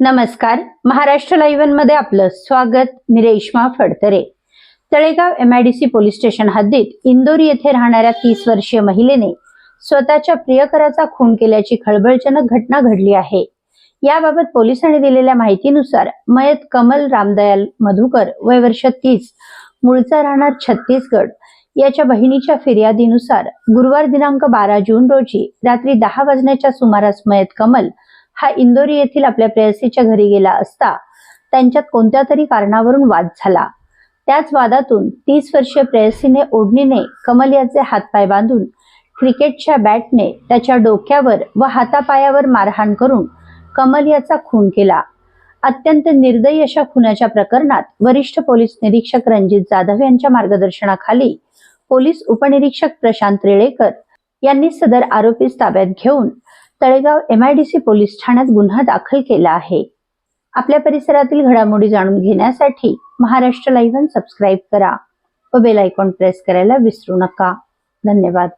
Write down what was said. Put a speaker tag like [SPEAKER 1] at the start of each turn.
[SPEAKER 1] नमस्कार. महाराष्ट्र लाईव्हमध्ये आपलं स्वागत. मी Reshma Phadtare. Talegaon MIDC police station हद्दीत इंदोर येथे राहणाऱ्या तीस वर्षीय महिलेने स्वतःच्या प्रियकराचा खून केल्याची खळबळजनक घटना घडली आहे. याबाबत पोलिसांनी दिलेल्या माहितीनुसार मयत कमल रामदयाल मधुकर वय वर्ष तीस मूळचा राहणार छत्तीसगड याच्या बहिणीच्या फिर्यादीनुसार गुरुवार दिनांक बारा जून रोजी रात्री दहा वाजण्याच्या सुमारास मयत कमल हा इंदोरी येथील आपल्या प्रेयसीच्या घरी गेला असता त्यांच्यात कोणत्या तरी कारणावरून वाद झाला. त्याच वादातून तीस वर्षीय प्रेयसीने ओढणीने कमल याचे हातपाय बांधून क्रिकेटच्या बॅटने त्याच्या डोक्यावर व हातापायावर मारहाण करून कमल याचा खून केला. अत्यंत निर्दयी अशा खुनाच्या प्रकरणात वरिष्ठ पोलीस निरीक्षक रणजित जाधव यांच्या मार्गदर्शनाखाली पोलीस उपनिरीक्षक प्रशांत रेळेकर यांनी सदर आरोपीस ताब्यात घेऊन तळेगाव एमआयडीसी पोलीस ठाण्यात गुन्हा दाखल केला आहे. आपल्या परिसरातील घडामोडी जाणून घेण्यासाठी महाराष्ट्र लाईव्ह सबस्क्राईब करा व बेल आयकॉन प्रेस करायला विसरू नका. धन्यवाद.